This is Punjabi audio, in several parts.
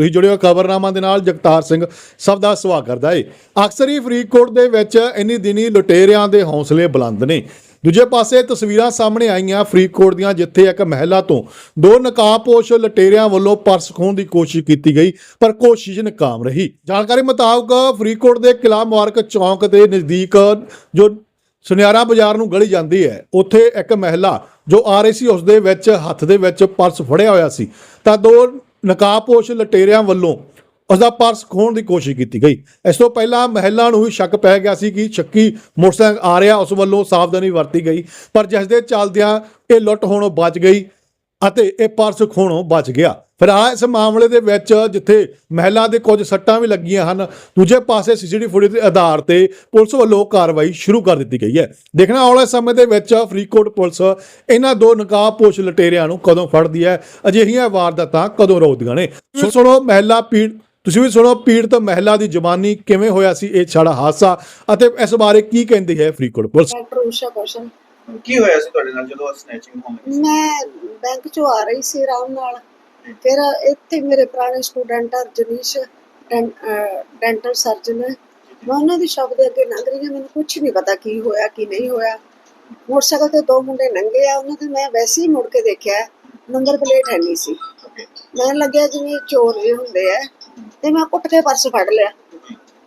ਤੁਸੀਂ ਜੁੜੇ ਹੋ ਖਬਰਨਾਮਾ ਦੇ ਨਾਲ, ਜਗਤਾਰ ਸਿੰਘ ਸਭ ਦਾ ਸਵਾਗਤ ਕਰਦਾ ਏ। ਅਕਸਰ ਹੀ ਫਰੀਦਕੋਟ ਦੇ ਵਿੱਚ ਇੰਨੀ ਦਿਨੀ ਲੁਟੇਰਿਆਂ ਦੇ ਹੌਸਲੇ ਬੁਲੰਦ ਨੇ। ਦੂਜੇ ਪਾਸੇ ਤਸਵੀਰਾਂ ਸਾਹਮਣੇ ਆਈਆਂ ਫਰੀਦਕੋਟ ਦੀਆਂ, ਜਿੱਥੇ ਇੱਕ ਮਹਿਲਾ ਤੋਂ ਦੋ ਨਕਾਬਪੋਸ਼ ਲੁਟੇਰਿਆਂ ਵੱਲੋਂ ਪਰਸ ਖੋਹਣ ਦੀ ਕੋਸ਼ਿਸ਼ ਕੀਤੀ ਗਈ, ਪਰ ਕੋਸ਼ਿਸ਼ ਨਾਕਾਮ ਰਹੀ। ਜਾਣਕਾਰੀ ਮੁਤਾਬਕ ਫਰੀਦਕੋਟ ਦੇ ਕਿਲਾ ਮੁਬਾਰਕ ਚੌਂਕ ਦੇ ਨਜ਼ਦੀਕ ਜੋ ਸੁਨਿਆਰਾ ਬਾਜ਼ਾਰ ਨੂੰ ਗਲੀ ਜਾਂਦੀ ਹੈ, ਉੱਥੇ ਇੱਕ ਮਹਿਲਾ ਜੋ ਆ ਰਹੀ ਸੀ ਉਸ ਦੇ ਵਿੱਚ, ਹੱਥ ਦੇ ਵਿੱਚ ਪਰਸ ਫੜਿਆ ਹੋਇਆ ਸੀ। ਤਾਂ ਦੋ ਨਕਾਬਪੋਸ਼ ਲਟੇਰਿਆਂ ਵੱਲੋਂ ਉਸ ਦਾ ਪਰਸ ਖੋਹਣ ਦੀ ਕੋਸ਼ਿਸ਼ ਕੀਤੀ ਗਈ। ਇਸ ਤੋਂ ਪਹਿਲਾਂ ਮਹਿਲਾ ਨੂੰ ਵੀ ਸ਼ੱਕ ਪੈ ਗਿਆ ਸੀ ਕਿ ਸ਼ੱਕੀ ਮੋਟਰਸਾਈਕਲ ਆ ਰਿਹਾ, ਉਸ ਵੱਲੋਂ ਸਾਵਧਾਨੀ ਵਰਤੀ ਗਈ, ਪਰ ਜਿਸ ਦੇ ਚੱਲਦਿਆਂ ਇਹ ਲੁੱਟ ਹੋਣੋਂ ਬਚ ਗਈ ਅਤੇ ਇਹ ਪਰਸ ਖੋਣੋਂ ਬਚ ਗਿਆ। ਫਿਰ ਆ ਇਸ ਮਾਮਲੇ ਦੇ ਵਿੱਚ ਜਿੱਥੇ ਮਹਿਲਾ ਦੇ ਕੁਝ ਸੱਟਾਂ ਵੀ ਲੱਗੀਆਂ ਹਨ ਦੂਜੇ ਪਾਸੇ ਸੀਸੀਟੀਵੀ ਫੁਟੇਜ ਦੇ ਆਧਾਰ ਤੇ ਪੁਲਿਸ ਵੱਲੋਂ ਕਾਰਵਾਈ ਸ਼ੁਰੂ ਕਰ ਦਿੱਤੀ ਗਈ ਹੈ। ਦੇਖਣਾ ਆਉਣ ਵਾਲੇ ਸਮੇਂ ਦੇ ਵਿੱਚ ਫਰੀਦਕੋਟ ਪੁਲਿਸ ਇਹਨਾਂ ਦੋ ਨਕਾਬਪੋਸ਼ ਲਟੇਰਿਆਂ ਨੂੰ ਕਦੋਂ ਫੜਦੀ ਹੈ ਅਜਿਹੀਆਂ ਵਾਰਦਾਤਾਂ ਕਦੋਂ ਰੋਕਦੀਆਂ ਨੇ? ਸੁਣੋ ਮਹਿਲਾ ਪੀੜ ਤੁਸੀਂ ਵੀ ਸੁਣੋ ਪੀੜਤ ਮਹਿਲਾ ਦੀ ਜ਼ੁਬਾਨੀ ਕਿਵੇਂ ਹੋਇਆ ਸੀ ਇਹ ਛੜਾ ਹਾਦਸਾ ਅਤੇ ਇਸ ਬਾਰੇ ਕੀ ਕਹਿੰਦੀ ਹੈ ਫਰੀਦਕੋਟ ਪੁਲਿਸ? ਡਾਕਟਰ ਊਸ਼ਾ ਕੌਸ਼ਨ ਕੀ ਹੋਇਆ ਸੀ ਤੁਹਾਡੇ ਨਾਲ ਜਦੋਂ ਸਨੈਚਿੰਗ ਸੀ? ਮੈਂ ਬੈਂਕ ਚੋਂ ਆ ਰਹੀ ਸੀ ਆਰਾਮ ਨਾਲ। ਫਿਰ ਇੱਥੇ ਮੇਰੇ ਪੁਰਾਣੇ ਸਟੂਡੈਂਟ ਆ ਜਨੀਸ਼ ਡੈਂਟਲ ਸਰਜਨ ਮੈਂ ਉਹਨਾਂ ਦੀ ਸ਼ਾਪ ਦੇ ਅੱਗੇ ਲੰਘ ਰਹੀ ਹਾਂ ਮੈਨੂੰ ਕੁਝ ਨਹੀਂ ਪਤਾ ਕੀ ਹੋਇਆ ਕੀ ਨਹੀਂ ਹੋਇਆ। ਮੋਟਰਸਾਈਕਲ ਤੇ ਦੋ ਮੁੰਡੇ ਲੰਘੇ ਆ ਉਹਨਾਂ ਤੇ ਮੈਂ ਵੈਸੇ ਹੀ ਮੁੜ ਕੇ ਦੇਖਿਆ ਨੰਬਰ ਪਲੇਟ ਹੈ ਨਹੀਂ ਸੀ। ਮੈਨੂੰ ਲੱਗਿਆ ਜਿਵੇਂ ਚੋਰ ਜਿਹੇ ਹੁੰਦੇ ਆ ਤੇ ਮੈਂ ਕੁੱਟ ਕੇ ਪਰਸ ਫੜ ਲਿਆ।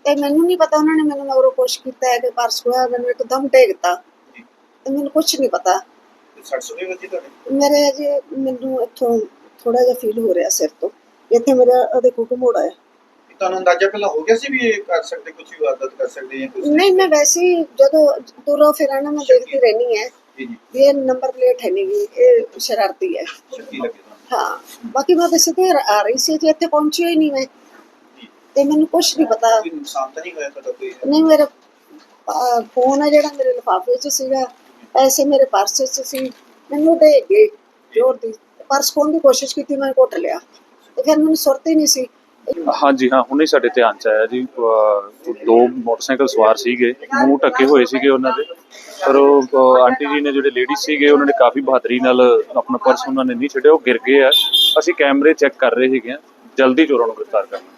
ਤੇ ਮੈਨੂੰ ਨਹੀਂ ਪਤਾ ਉਹਨਾਂ ਨੇ ਮੈਨੂੰ ਮਗਰੋਂ ਕੁਛ ਕੀਤਾ ਹੈ ਕਿ ਪਰਸ ਹੋਇਆ ਮੈਨੂੰ ਇੱਕਦਮ ਟੇਕਤਾ ਤੇ। ਮੈਨੂੰ ਕੁਝ ਨਹੀਂ ਪਤਾ। ਮੇਰੇ ਅਜੇ ਮੈਨੂੰ ਇੱਥੋਂ ਥੋੜਾ ਜਿਹਾ ਫੀਲ ਹੋ ਰਿਹਾ ਸਿਰ ਤੋਂ। ਇੱਥੇ ਮੇਰਾ ਉਹਦੇ ਕੋ ਘਮੋੜਾ ਹੈ ਤੁਹਾਨੂੰ ਅੰਦਾਜ਼ਾ ਪਹਿਲਾਂ ਹੋ ਗਿਆ ਸੀ ਵੀ ਇਹ ਕਰ ਸਕਦੇ ਕੁਝ ਵਾਰਦਾਤ ਕਰ ਸਕਦੇ ਜਾਂ ਕੁਝ ਨਹੀਂ ਮੈਂ ਵੈਸੇ ਹੀ ਜਦੋਂ ਤੁਰੋ ਫਿਰਾਂ ਨਾ ਮੈਂ ਦੇਖਦੀ ਰਹਿਣੀ ਹੈ। ਜੀ ਜੀ। ਵੀ ਇਹ ਨੰਬਰ ਪਲੇਟ ਹੈ ਨਹੀਂ ਇਹ ਸ਼ਰਾਰਤੀ ਹੈ। ਹਾਂ ਬਾਕੀ ਮੈਂ ਵੈਸੇ ਤੇ ਆ ਰਹੀ ਸੀ ਤੇ ਇੱਥੇ ਪਹੁੰਚੀ ਹੀ ਨਹੀਂ ਮੈਂ। ਤੇ ਮੈਨੂੰ ਕੁਝ ਨਹੀਂ ਪਤਾ। ਨੁਕਸਾਨ ਤਾਂ ਨਹੀਂ ਹੋਇਆ ਤੁਹਾਡਾ ਕੋਈ? ਨਹੀਂ ਮੇਰਾ ਫੋਨ ਹੈ ਜਿਹੜਾ ਮੇਰੇ ਲਿਫਾਫੇ 'ਚ ਸੀਗਾ ਪੈਸੇ ਮੇਰੇ ਪਰਸ 'ਚ ਸੀ। ਮੈਨੂੰ ਦੇ ਗਏ ਜੋਰ ਦੀ ਪਰਸ ਖੋਣ ਦੀ ਕੋਸ਼ਿਸ਼ ਕੀਤੀ, ਮੈਂ ਘੁੱਟ ਲਿਆ। ਤੇ ਫਿਰ ਮੈਨੂੰ ਸੁਰਤ ਹੀ ਨਹੀਂ ਸੀ। ਹਾਂਜੀ, ਹਾਂ, ਹੁਣੇ ਸਾਡੇ ਧਿਆਨ ਚ ਆਇਆ ਜੀ। ਦੋ ਮੋਟਰਸਾਈਕਲ ਸਵਾਰ ਸੀਗੇ, ਮੂੰਹ ਢੱਕੇ ਹੋਏ ਸੀਗੇ ਉਹਨਾਂ ਦੇ। ਪਰ ਉਹ ਆਂਟੀ ਜੀ ਨੇ ਜਿਹੜੇ ਲੇਡੀ ਸੀਗੇ, ਉਹਨਾਂ ਨੇ ਕਾਫੀ ਬਹਾਦਰੀ ਨਾਲ ਆਪਣਾ ਪਰਸ ਉਹਨਾਂ ਨੇ ਨਹੀਂ ਛੱਡਿਆ, ਉਹ ਗਿਰ ਗਏ ਆ। ਅਸੀਂ ਕੈਮਰੇ ਚੈੱਕ ਕਰ ਰਹੇ ਸੀਗੇ ਜਲਦੀ ਚੋਰਾਂ ਨੂੰ ਗ੍ਰਿਫਤਾਰ ਕਰਨਾ